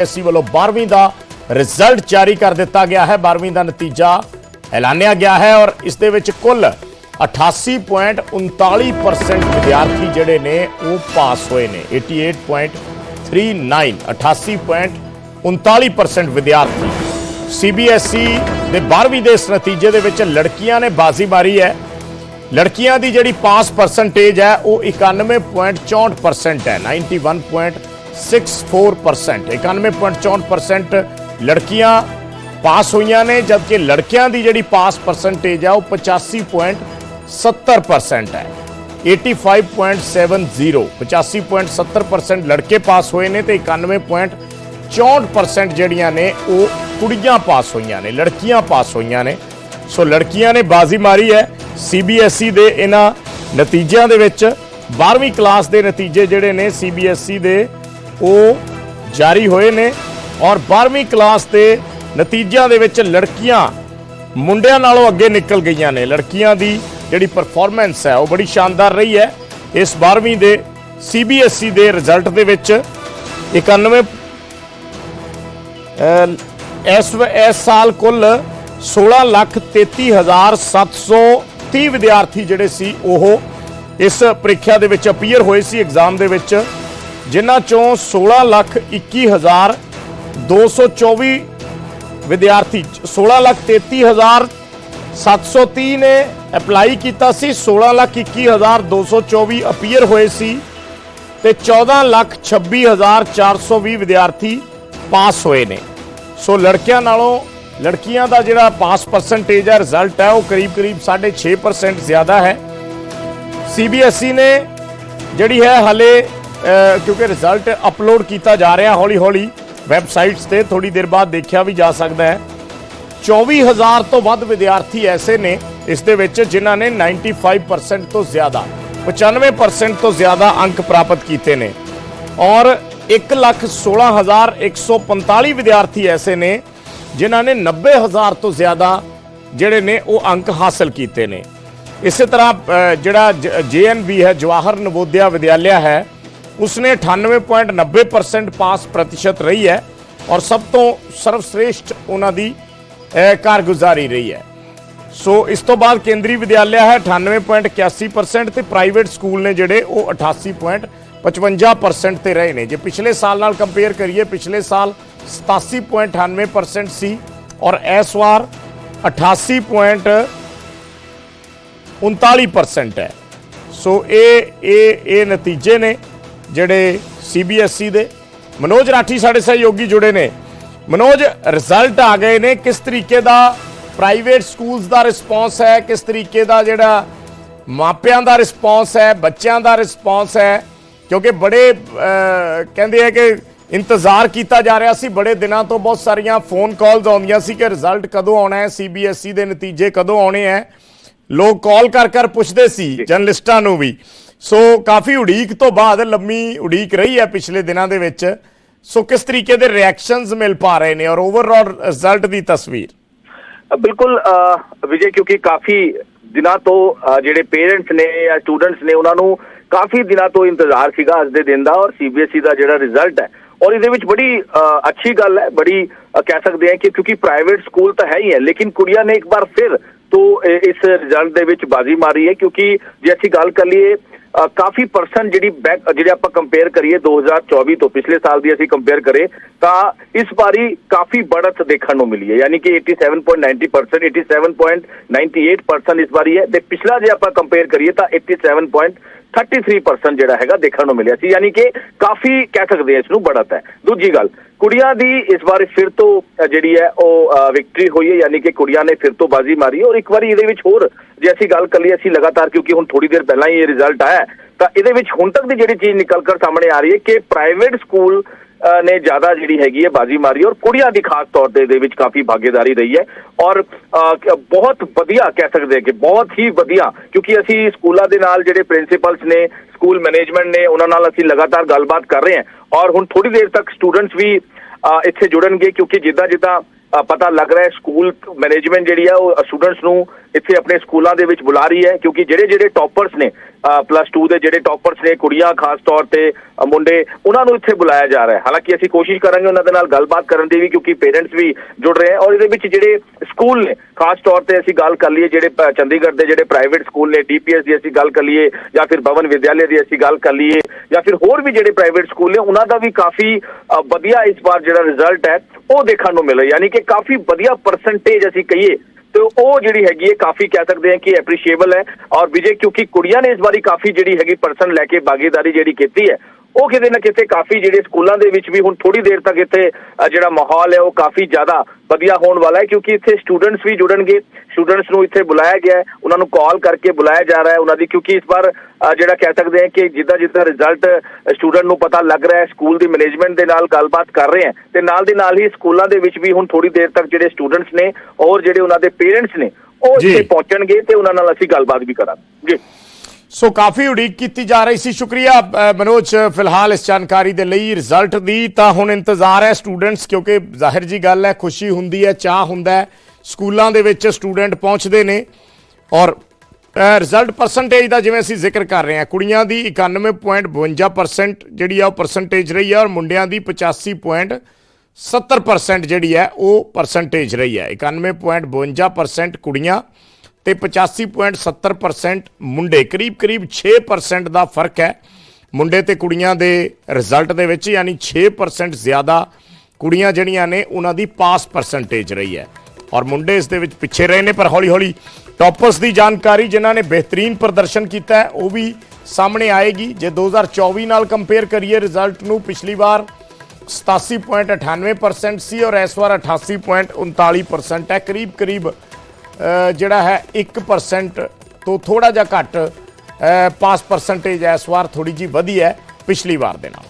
SC ਵੱਲੋਂ 12ਵੀਂ ਦਾ result ਜਾਰੀ ਕਰ ਦਿੱਤਾ ਗਿਆ ਹੈ। 12ਵੀਂ ਦਾ ਨਤੀਜਾ ਐਲਾਨਿਆ ਗਿਆ ਹੈ ਔਰ ਇਸ ਦੇ ਵਿੱਚ ਕੁੱਲ 88.39% ਵਿਦਿਆਰਥੀ ਜਿਹੜੇ ਨੇ ਉਹ ਪਾਸ ਹੋਏ ਨੇ। 88.39 88.39% ਵਿਦਿਆਰਥੀ। ਸੀਬੀਐਸਈ E ਦੇ 12ਵੀਂ ਦੇ ਇਸ ਨਤੀਜੇ ਦੇ ਵਿੱਚ ਲੜਕੀਆਂ ਨੇ ਬਾਜ਼ੀ ਮਾਰੀ ਹੈ। ਲੜਕੀਆਂ ਦੀ ਜਿਹੜੀ ਪਾਸ ਪਰਸੈਂਟੇਜ ਹੈ, ਉਹ 91.64% ਹੈ। 91.64% 91.64% ਲੜਕੀਆਂ ਪਾਸ ਹੋਈਆਂ ਨੇ ਜਦਕਿ ਲੜਕਿਆਂ ਦੀ ਜਿਹੜੀ ਪਾਸ ਪਰਸੈਂਟੇਜ ਹੈ ਉਹ 85.70% ਹੈ 85.70 85.70% ਲੜਕੇ ਪਾਸ ਹੋਏ ਨੇ ਤੇ 91.64% ਜਿਹੜੀਆਂ ਨੇ ਉਹ ਕੁੜੀਆਂ ਪਾਸ ਹੋਈਆਂ ਨੇ ਲੜਕੀਆਂ ਪਾਸ ਹੋਈਆਂ ਨੇ ਸੋ ਲੜਕੀਆਂ ਨੇ ਬਾਜ਼ੀ ਮਾਰੀ ਹੈ ਸੀਬੀਐਸਈ E ਦੇ ਇਹਨਾਂ ਨਤੀਜਿਆਂ ਦੇ ਵਿੱਚ 12ਵੀਂ ਕਲਾਸ ਦੇ ਨਤੀਜੇ ਜਿਹੜੇ ਨੇ ਸੀਬੀਐਸਈ E ਦੇ ਉਹ ਜਾਰੀ ਹੋਏ ਨੇ ਔਰ 12ਵੀਂ ਕਲਾਸ ਦੇ ਨਤੀਜਿਆਂ ਦੇ ਵਿੱਚ ਲੜਕੀਆਂ ਮੁੰਡਿਆਂ ਨਾਲੋਂ ਅੱਗੇ ਨਿਕਲ ਗਈਆਂ ਨੇ। ਲੜਕੀਆਂ ਦੀ ਜਿਹੜੀ ਪਰਫਾਰਮੈਂਸ ਹੈ ਉਹ ਬੜੀ ਸ਼ਾਨਦਾਰ ਰਹੀ ਹੈ। ਇਸ 12ਵੀਂ ਦੇ ਸੀਬੀਐਸਈ E ਦੇ ਰਿਜ਼ਲਟ ਦੇ ਵਿੱਚ 91 ਅਹ ਇਸ ਵ- ਇਸ ਸਾਲ ਕੁੱਲ 16,33,730 ਵਿਦਿਆਰਥੀ ਜਿਹੜੇ ਸੀ ਉਹ ਇਸ ਪ੍ਰੀਖਿਆ ਦੇ ਵਿੱਚ ਅਪੀਅਰ ਹੋਏ ਸੀ ਐਗਜ਼ਾਮ ਦੇ ਵਿੱਚ। ਜਿਨ੍ਹਾਂ ਚੋਂ 16,21,224 ਵਿਦਿਆਰਥੀ 16,33,730 ਨੇ ਅਪਲਾਈ ਕੀਤਾ ਸੀ 16,21,224 ਅਪੀਅਰ ਹੋਏ ਸੀ ਤੇ 14,26,420 ਵਿਦਿਆਰਥੀ ਪਾਸ ਹੋਏ ਨੇ। ਸੋ ਲੜਕਿਆਂ ਨਾਲੋਂ ਲੜਕੀਆਂ ਦਾ ਜਿਹੜਾ ਪਾਸ ਪਰਸੈਂਟੇਜ ਹੈ ਰਿਜ਼ਲਟ ਹੈ ਉਹ ਕਰੀਬ-ਕਰੀਬ 6.5% ਜ਼ਿਆਦਾ ਹੈ। ਸੀਬੀਐਸਈ E ਨੇ ਜਿਹੜੀ ਹੈ ਹਲੇ ਕਿਉਂਕਿ ਰਿਜ਼ਲਟ ਅਪਲੋਡ ਕੀਤਾ ਜਾ ਰਿਹਾ ਹੌਲੀ-ਹੌਲੀ। ਵੈਬਸਾਈਟਸ ਤੇ ਥੋੜੀ ਦੇਰ ਬਾਅਦ ਦੇਖਿਆ ਵੀ ਜਾ ਸਕਦਾ ਹੈ। 24000 ਤੋਂ ਵੱਧ ਵਿਦਿਆਰਥੀ ਐਸੇ ਨੇ ਇਸ ਦੇ ਵਿੱਚ ਜਿਨ੍ਹਾਂ ਨੇ 95% ਤੋਂ ਜ਼ਿਆਦਾ 95% ਤੋਂ ਜ਼ਿਆਦਾ ਅੰਕ ਪ੍ਰਾਪਤ ਕੀਤੇ ਨੇ। ਔਰ 116145 ਵਿਦਿਆਰਥੀ ਐਸੇ ਨੇ ਜਿਨ੍ਹਾਂ ਨੇ 90000 ਤੋਂ ਜ਼ਿਆਦਾ ਜਿਹੜੇ ਨੇ ਉਹ ਅੰਕ ਹਾਸਲ ਕੀਤੇ ਨੇ। ਇਸੇ ਤਰ੍ਹਾਂ ਅ, ਜਿਹੜਾ ਜੇਐਨਬੀ ਹੈ ਜਵਾਹਰ ਨਵੋਦਿਆ ਵਿਦਿਆਲਿਆ ਹੈ ਉਸਨੇ 98.90% ਪਾਸ ਪ੍ਰਤੀਸ਼ਤ ਰਹੀ ਹੈ ਔਰ ਸਭ ਤੋਂ ਸਰਵਸ਼੍ਰੇਸ਼ਠ ਉਹਨਾਂ ਦੀ ਅ, ਕਾਰਗੁਜ਼ਾਰੀ ਰਹੀ ਹੈ ਸੋ ਇਸ ਤੋਂ ਬਾਅਦ ਕੇਂਦਰੀ ਵਿਦਿਆਲਿਆ ਹੈ 98.81% ਤੇ ਪ੍ਰਾਈਵੇਟ ਸਕੂਲ ਨੇ ਜਿਹੜੇ ਉਹ 88.55% ਤੇ ਰਹੇ ਨੇ ਜੇ ਪਿਛਲੇ ਸਾਲ ਨਾਲ ਕੰਪੇਅਰ ਕਰੀਏ ਪਿਛਲੇ ਸਾਲ 87.98% ਸੀ ਔਰ ਇਸ ਵਾਰ 88.39% ਹੈ ਸੋ ਇਹ ਇਹ ਇਹ ਨਤੀਜੇ ਨੇ ਜਿਹੜੇ ਸੀਬੀਐਸਈ E ਦੇ ਮਨੋਜ ਰਾਠੀ ਸਾਡੇ ਸਹਿਯੋਗੀ ਜੁੜੇ ਨੇ। ਮਨੋਜ ਰਿਜ਼ਲਟ ਆ ਗਏ ਨੇ। ਕਿਸ ਤਰੀਕੇ ਦਾ ਪ੍ਰਾਈਵੇਟ ਸਕੂਲਸ ਦਾ ਰਿਸਪੌਂਸ ਹੈ? ਕਿਸ ਤਰੀਕੇ ਦਾ ਜਿਹੜਾ ਮਾਪਿਆਂ ਦਾ ਰਿਸਪੌਂਸ ਹੈ? ਬੱਚਿਆਂ ਦਾ ਰਿਸਪੌਂਸ ਹੈ? ਕਿਉਂਕਿ ਬੜੇ ਕਹਿੰਦੇ ਆ ਕਿ ਇੰਤਜ਼ਾਰ ਕੀਤਾ ਜਾ ਰਿਹਾ ਸੀ। ਬੜੇ ਦਿਨਾਂ ਤੋਂ ਬਹੁਤ ਸਾਰੀਆਂ ਫੋਨ ਕਾਲਸ ਆਉਂਦੀਆਂ ਸੀ ਕਿ ਰਿਜ਼ਲਟ ਕਦੋਂ ਆਉਣਾ ਹੈ? ਸੀਬੀਐਸਈ E ਦੇ ਨਤੀਜੇ ਕਦੋਂ ਆਉਣੇ ਹੈ? ਲੋਕ ਕਾਲ ਕਰ ਕਰ ਪੁੱਛਦੇ ਸੀ ਜਰਨਲਿਸਟਾਂ ਨੂੰ ਵੀ। ਸੋ ਕਾਫੀ ਉਡੀਕ ਤੋਂ ਬਾਅਦ ਲੰਮੀ ਉਡੀਕ ਰਹੀ ਹੈ ਪਿਛਲੇ ਦਿਨਾਂ ਦੇ ਵਿੱਚ। ਸੋ ਕਿਸ ਤਰੀਕੇ ਦੇ ਰਿਐਕਸ਼ਨਸ ਮਿਲ ਪਾ ਰਹੇ ਨੇ ਔਰ ਓਵਰਆਲ ਰਿਜ਼ਲਟ ਦੀ ਤਸਵੀਰ? ਬਿਲਕੁਲ ਵਿਜੇ, ਕਿਉਂਕਿ ਕਾਫੀ ਦਿਨਾਂ ਤੋਂ ਜਿਹੜੇ ਪੇਰੈਂਟਸ ਨੇ ਜਾਂ ਸਟੂਡੈਂਟਸ ਨੇ, ਉਹਨਾਂ ਨੂੰ ਕਾਫੀ ਦਿਨਾਂ ਤੋਂ ਇੰਤਜ਼ਾਰ ਸੀਗਾ ਅੱਜ ਦੇ ਦਿਨ ਦਾ ਔਰ ਸੀਬੀਐਸਈ ਦਾ ਜਿਹੜਾ ਰਿਜ਼ਲਟ ਹੈ। ਔਰ ਇਹਦੇ ਵਿੱਚ ਬੜੀ ਅੱਛੀ ਗੱਲ ਹੈ, ਬੜੀ ਕਹਿ ਸਕਦੇ ਹਾਂ ਕਿ ਕਿਉਂਕਿ ਪ੍ਰਾਈਵੇਟ ਸਕੂਲ ਤਾਂ ਹੈ ਹੀ ਹੈ, ਲੇਕਿਨ ਕੁੜੀਆਂ ਨੇ ਇੱਕ ਵਾਰ ਫਿਰ ਤੋਂ ਇਸ ਰਿਜ਼ਲਟ ਦੇ ਵਿੱਚ ਬਾਜ਼ੀ ਮਾਰੀ ਹੈ, ਕਿਉਂਕਿ ਜੇ ਅਸੀਂ ਗੱਲ ਕਰ ਲਈਏ ਕਾਫੀ ਪਰਸੈਂਟ ਜਿਹੜੀ ਬੈਕ ਜਿਹੜੇ ਆਪਾਂ ਕੰਪੇਅਰ ਕਰੀਏ 2024 ਤੋਂ ਪਿਛਲੇ ਸਾਲ ਦੀ ਅਸੀਂ ਕੰਪੇਅਰ ਕਰੇ, ਤਾਂ ਇਸ ਵਾਰੀ ਕਾਫੀ ਬੜਤ ਦੇਖਣ ਨੂੰ ਮਿਲੀ ਹੈ। ਯਾਨੀ ਕਿ 87.90% 87.98% ਇਸ ਵਾਰੀ ਹੈ। ਤੇ ਪਿਛਲਾ ਜੇ ਆਪਾਂ ਕੰਪੇਅਰ ਕਰੀਏ ਤਾਂ 87.33% ਜਿਹੜਾ ਹੈਗਾ ਦੇਖਣ ਨੂੰ ਮਿਲਿਆ ਸੀ। ਯਾਨੀ ਕਿ ਕਾਫੀ ਕਹਿ ਸਕਦੇ ਹਾਂ ਇਸ ਨੂੰ ਬੜਤ ਹੈ। ਦੂਜੀ ਗੱਲ ਕੁੜੀਆਂ ਦੀ ਇਸ ਵਾਰ ਫਿਰ ਤੋਂ ਜਿਹੜੀ ਹੈ, ਉਹ ਵਿਕਟਰੀ ਹੋਈ ਹੈ, ਯਾਨੀ ਕਿ ਕੁੜੀਆਂ ਨੇ ਫਿਰ ਤੋਂ ਬਾਜ਼ੀ ਮਾਰੀ ਔਰ ਇੱਕ ਵਾਰੀ ਇਹਦੇ ਵਿੱਚ ਹੋਰ, ਜੇ ਅਸੀਂ ਗੱਲ ਕਰ ਲਈਏ ਅਸੀਂ ਲਗਾਤਾਰ, ਕਿਉਂਕਿ ਹੁਣ ਥੋੜੀ ਦੇਰ ਪਹਿਲਾਂ ਹੀ ਇਹ ਰਿਜ਼ਲਟ ਆਇਆ, ਤਾਂ ਇਹਦੇ ਵਿੱਚ ਹੁਣ ਤੱਕ ਦੀ ਜਿਹੜੀ ਚੀਜ਼ ਨਿਕਲ ਕਰ ਸਾਹਮਣੇ ਆ ਰਹੀ ਹੈ ਕਿ ਪ੍ਰਾਈਵੇਟ ਸਕੂਲ ਨੇ ਜ਼ਿਆਦਾ ਜਿਹੜੀ ਹੈਗੀ ਹੈ, ਬਾਜ਼ੀ ਮਾਰੀ ਔਰ ਕੁੜੀਆਂ ਦੀ ਖਾਸ ਤੌਰ ਤੇ ਇਹਦੇ ਵਿੱਚ ਕਾਫੀ ਭਾਗੀਦਾਰੀ ਰਹੀ ਹੈ। ਔਰ ਬਹੁਤ ਵਧੀਆ ਕਹਿ ਸਕਦੇ ਹਾਂ ਕਿ ਬਹੁਤ ਹੀ ਵਧੀਆ, ਕਿਉਂਕਿ ਅਸੀਂ ਸਕੂਲਾਂ ਦੇ ਨਾਲ ਜਿਹੜੇ ਪ੍ਰਿੰਸੀਪਲਸ ਨੇ ਸਕੂਲ ਮੈਨੇਜਮੈਂਟ ਨੇ, ਉਹਨਾਂ ਨਾਲ ਅਸੀਂ ਲਗਾਤਾਰ ਗੱਲਬਾਤ ਕਰ ਰਹੇ ਹਾਂ। ਔਰ ਹੁਣ ਥੋੜੀ ਦੇਰ ਤੱਕ ਸਟੂਡੈਂਟਸ ਵੀ ਇੱਥੇ ਜੁੜਨਗੇ ਕਿਉਂਕਿ ਜਿੱਦਾਂ ਜਿੱਦਾਂ ਪਤਾ ਲੱਗ ਰਿਹਾ ਹੈ ਸਕੂਲ ਮੈਨੇਜਮੈਂਟ ਜਿਹੜੀ ਆ, ਉਹ ਸਟੂਡੈਂਟਸ ਨੂੰ ਇੱਥੇ ਆਪਣੇ ਸਕੂਲਾਂ ਦੇ ਵਿੱਚ ਬੁਲਾ ਰਹੀ ਹੈ, ਕਿਉਂਕਿ ਜਿਹੜੇ ਜਿਹੜੇ ਟੌਪਰਸ ਨੇ ਪਲੱਸ 2 ਦੇ ਜਿਹੜੇ ਟੌਪਰਸ ਨੇ, ਕੁੜੀਆਂ ਖਾਸ ਤੌਰ ਤੇ ਮੁੰਡੇ, ਉਹਨਾਂ ਨੂੰ ਇੱਥੇ ਬੁਲਾਇਆ ਜਾ ਰਿਹਾ ਹੈ। ਹਾਲਾਂਕਿ ਅਸੀਂ ਕੋਸ਼ਿਸ਼ ਕਰਾਂਗੇ ਉਹਨਾਂ ਦੇ ਨਾਲ ਗੱਲਬਾਤ ਕਰਨ ਦੀ ਵੀ, ਕਿਉਂਕਿ ਪੇਰੈਂਟਸ ਵੀ ਜੁੜ ਰਹੇ ਹੈ ਔਰ ਇਹਦੇ ਵਿੱਚ ਜਿਹੜੇ ਸਕੂਲ ਨੇ, ਖਾਸ ਤੌਰ ਤੇ ਅਸੀਂ ਗੱਲ ਕਰ ਲਈਏ ਜਿਹੜੇ ਚੰਡੀਗੜ੍ਹ ਦੇ ਜਿਹੜੇ ਪ੍ਰਾਈਵੇਟ ਸਕੂਲ ਨੇ ਡੀਪੀਐਸ ਦੀ ਅਸੀਂ ਗੱਲ ਕਰ ਲਈਏ, ਜਾਂ ਫਿਰ ਭਵਨ ਵਿਦਿਆਲਿਆ ਦੀ ਅਸੀਂ ਗੱਲ ਕਰ ਲਈਏ, ਜਾਂ ਫਿਰ ਹੋਰ ਵੀ ਜਿਹੜੇ ਪ੍ਰਾਈਵੇਟ ਸਕੂਲ ਨੇ, ਉਹਨਾਂ ਦਾ ਵੀ ਕਾਫੀ ਵਧੀਆ ਇਸ ਵਾਰ ਜਿਹੜਾ ਰਿਜ਼ਲਟ ਹੈ, ਉਹ ਦੇਖਣ ਨੂੰ ਮਿਲਿਆ ਯਾਨੀ ਕਿ ਕਾਫੀ ਵਧੀਆ ਪਰਸੈਂਟੇਜ ਅਸੀਂ ਕਹੀਏ, ਤੇ ਉਹ ਜਿਹੜੀ ਹੈਗੀ ਹੈ ਕਾਫੀ ਕਹਿ ਸਕਦੇ ਹਾਂ ਕਿ ਐਪਰੀਸ਼ੀਏਬਲ ਹੈ। ਔਰ ਵਿਜੇ, ਕਿਉਂਕਿ ਕੁੜੀਆਂ ਨੇ ਇਸ ਵਾਰੀ ਕਾਫੀ ਜਿਹੜੀ ਹੈਗੀ ਪਰਸਨ ਲੈ ਕੇ ਭਾਗੀਦਾਰੀ ਜਿਹੜੀ ਕੀਤੀ ਹੈ ਉਹ ਕਿਤੇ ਨਾ ਕਿਤੇ ਕਾਫੀ ਜਿਹੜੇ ਸਕੂਲਾਂ ਦੇ ਵਿੱਚ ਵੀ ਹੁਣ ਥੋੜੀ ਦੇਰ ਤੱਕ ਇੱਥੇ ਜਿਹੜਾ ਮਾਹੌਲ ਹੈ ਉਹ ਕਾਫੀ ਜ਼ਿਆਦਾ ਵਧੀਆ ਹੋਣ ਵਾਲਾ ਹੈ ਕਿਉਂਕਿ ਇੱਥੇ ਸਟੂਡੈਂਟਸ ਵੀ ਜੁੜਨਗੇ ਸਟੂਡੈਂਟਸ ਨੂੰ ਇੱਥੇ ਬੁਲਾਇਆ ਗਿਆ ਹੈ ਉਹਨਾਂ ਨੂੰ ਕਾਲ ਕਰਕੇ ਬੁਲਾਇਆ ਜਾ ਰਿਹਾ ਹੈ ਉਹਨਾਂ ਦੀ ਕਿਉਂਕਿ ਇਸ ਵਾਰ ਜਿਹੜਾ ਕਹਿ ਸਕਦੇ ਹਾਂ ਕਿ ਜਿੱਦਾਂ ਜਿੱਦਾਂ ਰਿਜ਼ਲਟ ਸਟੂਡੈਂਟ ਨੂੰ ਪਤਾ ਲੱਗ ਰਿਹਾ ਹੈ ਸਕੂਲ ਦੀ ਮੈਨੇਜਮੈਂਟ ਦੇ ਨਾਲ ਗੱਲਬਾਤ ਕਰ ਰਹੇ ਹੈ ਤੇ ਨਾਲ ਦੀ ਨਾਲ ਹੀ ਸਕੂਲਾਂ ਦੇ ਵਿੱਚ ਵੀ ਹੁਣ ਥੋੜੀ ਦੇਰ ਤੱਕ ਜਿਹੜੇ ਸਟੂਡੈਂਟਸ ਨੇ ਔਰ ਜਿਹੜੇ ਉਹਨਾਂ ਦੇ ਪੇਰੈਂਟਸ ਨੇ ਉਹ। ਇੱਥੇ ਪਹੁੰਚਣਗੇ ਤੇ ਉਹਨਾਂ ਨਾਲ ਅਸੀਂ ਗੱਲਬਾਤ ਵੀ ਕਰਾਂਗੇ ਜੀ ਸੋ ਕਾਫੀ ਉਡੀਕ ਕੀਤੀ ਜਾ ਰਹੀ ਸੀ। ਸ਼ੁਕਰੀਆ ਮਨੋਜ, ਫਿਲਹਾਲ ਇਸ ਜਾਣਕਾਰੀ ਦੇ ਲਈ ਰਿਜ਼ਲਟ ਦੀ ਤਾਂ ਹੁਣ ਇੰਤਜ਼ਾਰ ਹੈ ਸਟੂਡੈਂਟਸ ਕਿਉਂਕਿ ਜ਼ਾਹਿਰ ਜੀ ਗੱਲ ਹੈ, ਖੁਸ਼ੀ ਹੁੰਦੀ ਹੈ ਚਾਹ ਹੁੰਦਾ ਹੈ। ਸਕੂਲਾਂ ਦੇ ਵਿੱਚ ਸਟੂਡੈਂਟ ਪਹੁੰਚਦੇ ਨੇ ਔਰ ਰਿਜ਼ਲਟ ਪਰਸੈਂਟੇਜ ਦਾ ਜਿਵੇਂ ਅਸੀਂ ਜ਼ਿਕਰ ਕਰ ਰਹੇ ਹਾਂ, ਕੁੜੀਆਂ ਦੀ 91.52% ਜਿਹੜੀ ਆ ਉਹ ਪਰਸੈਂਟੇਜ ਰਹੀ ਹੈ ਔਰ ਮੁੰਡਿਆਂ ਦੀ 85.70% ਜਿਹੜੀ ਹੈ ਉਹ ਪਰਸੈਂਟੇਜ ਰਹੀ ਹੈ। 91.52% ਕੁੜੀਆਂ ਤੇ 85.70% ਮੁੰਡੇ, ਕਰੀਬ ਕਰੀਬ 6% ਦਾ ਫ਼ਰਕ ਹੈ। ਮੁੰਡੇ ਤੇ ਕੁੜੀਆਂ ਦੇ ਰਿਜ਼ਲਟ ਦੇ ਵਿੱਚ ਯਾਨੀ 6% ਜ਼ਿਆਦਾ ਕੁੜੀਆਂ ਜਿਹੜੀਆਂ ਨੇ, ਉਹਨਾਂ ਦੀ ਪਾਸ ਪਰਸੈਂਟੇਜ ਰਹੀ ਹੈ। ਔਰ ਮੁੰਡੇ ਇਸ ਦੇ ਵਿੱਚ ਪਿੱਛੇ ਰਹੇ ਨੇ, ਪਰ ਹੌਲੀ ਹੌਲੀ ਟੌਪਰਸ ਦੀ ਜਾਣਕਾਰੀ ਜਿਨ੍ਹਾਂ ਨੇ ਬਿਹਤਰੀਨ ਪ੍ਰਦਰਸ਼ਨ ਕੀਤਾ ਹੈ, ਉਹ ਵੀ ਸਾਹਮਣੇ ਆਏਗੀ। ਜੇ 2024 ਨਾਲ ਕੰਪੇਅਰ ਕਰੀਏ ਰਿਜ਼ਲਟ ਨੂੰ ਪਿਛਲੀ ਵਾਰ 87.98% ਸੀ ਔਰ ਇਸ ਵਾਰ 88.39% ਹੈ। ਕਰੀਬ ਕਰੀਬ ਜਿਹੜਾ ਹੈ 1% ਤੋਂ ਥੋੜਾ ਜਿਹਾ ਘੱਟ ਪਾਸ ਪਰਸੈਂਟੇਜ ਇਸ ਵਾਰ ਥੋੜੀ ਜੀ ਵਧੀ ਹੈ ਪਿਛਲੀ ਵਾਰ ਦੇ ਨਾਲ।